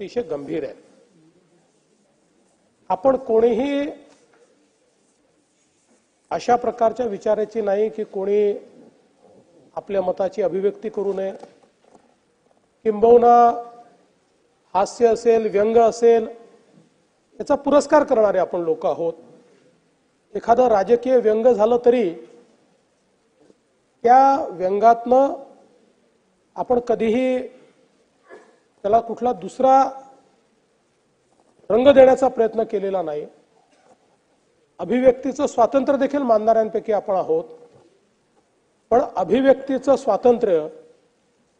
अतिशय गंभीर आहे. आपण कोणीही अशा प्रकारच्या विचाराची नाही की कोणी आपल्या मताची अभिव्यक्ती करू नये. किंबहुना हास्य असेल व्यंग असेल याचा पुरस्कार करणारे आपण लोक आहोत. एखादं राजकीय व्यंग झालं तरी त्या व्यंगातनं आपण कधीही त्याला कुठला दुसरा रंग देण्याचा प्रयत्न केलेला नाही. अभिव्यक्तीचं स्वातंत्र्य देखील मानणाऱ्यांपैकी आपण आहोत. पण अभिव्यक्तीचं स्वातंत्र्य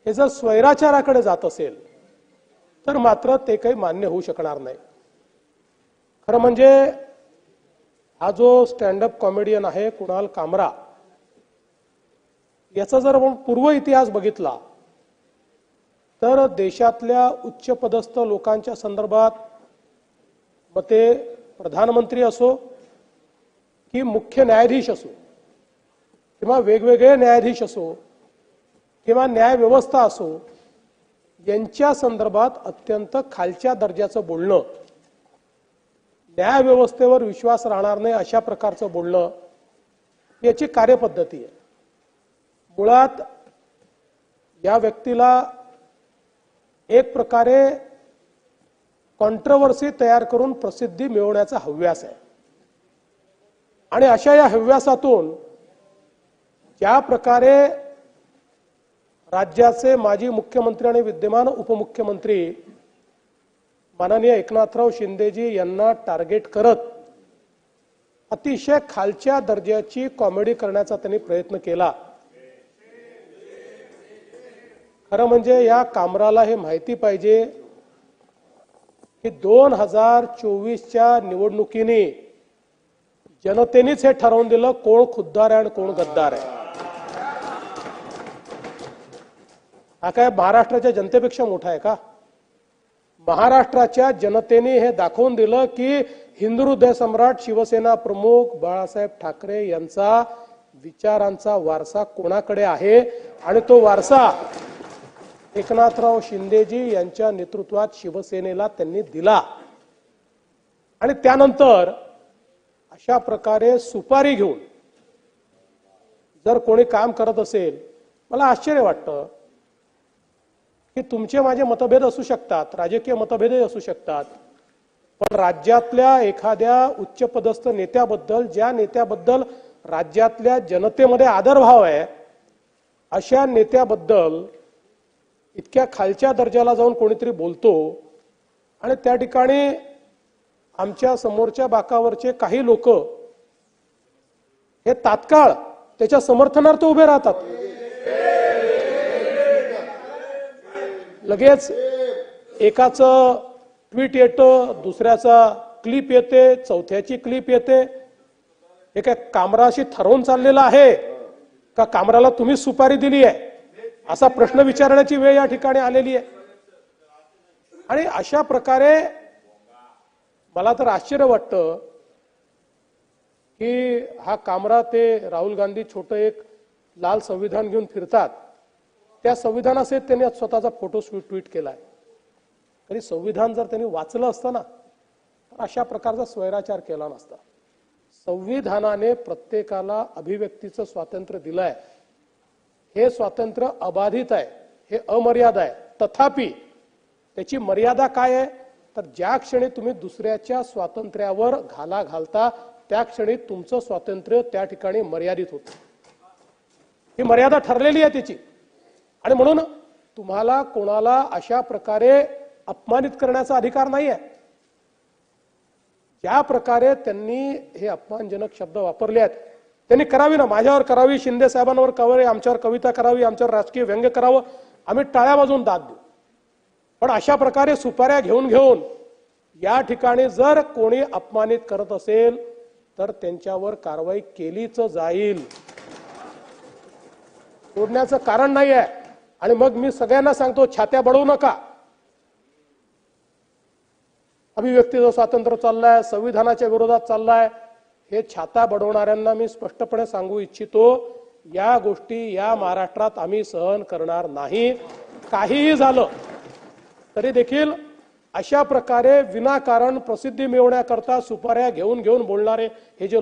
हे जर स्वैराचाराकडे जात असेल तर मात्र ते काही मान्य होऊ शकणार नाही. खरं म्हणजे हा जो स्टँडअप कॉमेडियन आहे कुणाल कामरा याचा जर आपण पूर्व इतिहास बघितला तर देशातल्या उच्चपदस्थ लोकांच्या संदर्भात मग ते प्रधानमंत्री असो की मुख्य न्यायाधीश असो किंवा वेगवेगळे न्यायाधीश असो किंवा न्यायव्यवस्था असो यांच्या संदर्भात अत्यंत खालच्या दर्जाचं बोलणं न्यायव्यवस्थेवर विश्वास राहणार नाही अशा प्रकारचं बोलणं याची कार्यपद्धती आहे. मुळात या व्यक्तीला एक प्रकारे कॉन्ट्रवर्सी तयार करून प्रसिद्धी मिळवण्याचा हव्यास आहे. आणि अशा या हव्यासातून ज्या प्रकारे राज्याचे माजी मुख्यमंत्री आणि विद्यमान उपमुख्यमंत्री माननीय एकनाथराव शिंदेजी यांना टार्गेट करत अतिशय खालच्या दर्जाची कॉमेडी करण्याचा त्यांनी प्रयत्न केला. खरं म्हणजे या कामराला हे माहिती पाहिजे की दोन हजार चोवीसच्या निवडणुकीने जनतेनेच हे ठरवून दिलं कोण खुद्दार आहे आणि कोण गद्दार आहे. हा काय महाराष्ट्राच्या जनतेपेक्षा मोठा आहे का? महाराष्ट्राच्या जनतेने हे दाखवून दिलं की हिंदू हृदय सम्राट शिवसेना प्रमुख बाळासाहेब ठाकरे यांचा विचारांचा वारसा कोणाकडे आहे? आणि तो वारसा एकनाथराव शिंदेजी यांच्या नेतृत्वात शिवसेनेला त्यांनी दिला. आणि त्यानंतर अशा प्रकारे सुपारी घेऊन जर कोणी काम करत असेल मला आश्चर्य वाटतं की तुमचे माझे मतभेद असू शकतात राजकीय मतभेदही असू शकतात पण राज्यातल्या एखाद्या उच्चपदस्थ नेत्याबद्दल ज्या नेत्याबद्दल राज्यातल्या जनतेमध्ये आदरभाव आहे अशा नेत्याबद्दल इतक्या खालच्या दर्जाला जाऊन कोणीतरी बोलतो आणि त्या ठिकाणी आमच्या समोरच्या बाकावरचे काही लोक हे तात्काळ त्याच्या समर्थनार्थ उभे राहतात. लगेच एकाचं ट्विट येतं दुसऱ्याचा क्लिप येते चौथ्याची क्लिप येते. हे काय कामराशी ठरवून चाललेलं आहे? का कामराला तुम्ही सुपारी दिली आहे असा प्रश्न विचारण्याची वेळ या ठिकाणी आलेली आहे. आणि अशा प्रकारे मला तर आश्चर्य वाटतं की हा कामरा ते राहुल गांधी छोटं एक लाल संविधान घेऊन फिरतात. त्या संविधानासहित त्यांनी स्वतःचा फोटो ट्विट केला आहे तरी संविधान जर त्यांनी वाचलं असतं ना तर अशा प्रकारचा स्वैराचार केला नसता. संविधानाने प्रत्येकाला अभिव्यक्तीचं स्वातंत्र्य दिलंय. हे स्वातंत्र्य अबाधित आहे हे अमर्याद आहे. तथापि त्याची मर्यादा काय आहे? तर ज्या क्षणी तुम्ही दुसऱ्याच्या स्वातंत्र्यावर घाला घालता त्या क्षणी तुमचं स्वातंत्र्य त्या ठिकाणी मर्यादित होतं. ही मर्यादा ठरलेली आहे त्याची. आणि म्हणून तुम्हाला कोणाला अशा प्रकारे अपमानित करण्याचा अधिकार नाही आहे ज्या प्रकारे त्यांनी हे अपमानजनक शब्द वापरले आहेत त्यांनी करावी ना. माझ्यावर करावी शिंदे साहेबांवर करावी आमच्यावर कविता करावी आमच्यावर राजकीय व्यंग्य करावं. आम्ही टाळ्या वाजवून दाद देऊ. पण अशा प्रकारे सुपाऱ्या घेऊन घेऊन या ठिकाणी जर कोणी अपमानित करत असेल तर त्यांच्यावर कारवाई केलीच जाईल. सोडण्याचं कारण नाही आहे आणि मग मी सगळ्यांना सांगतो छात्या बळवू नका. अभिव्यक्तीचं स्वातंत्र्य चाललंय संविधानाच्या विरोधात चाललाय हे छाता बडवणाऱ्यांना मी स्पष्टपणे सांगू इच्छितो या गोष्टी या महाराष्ट्रात आम्ही सहन करणार नाही. काहीही झालं तरी देखील अशा प्रकारे विनाकारण प्रसिद्धी मिळवण्याकरता सुपाऱ्या घेऊन घेऊन बोलणारे हे जे लोक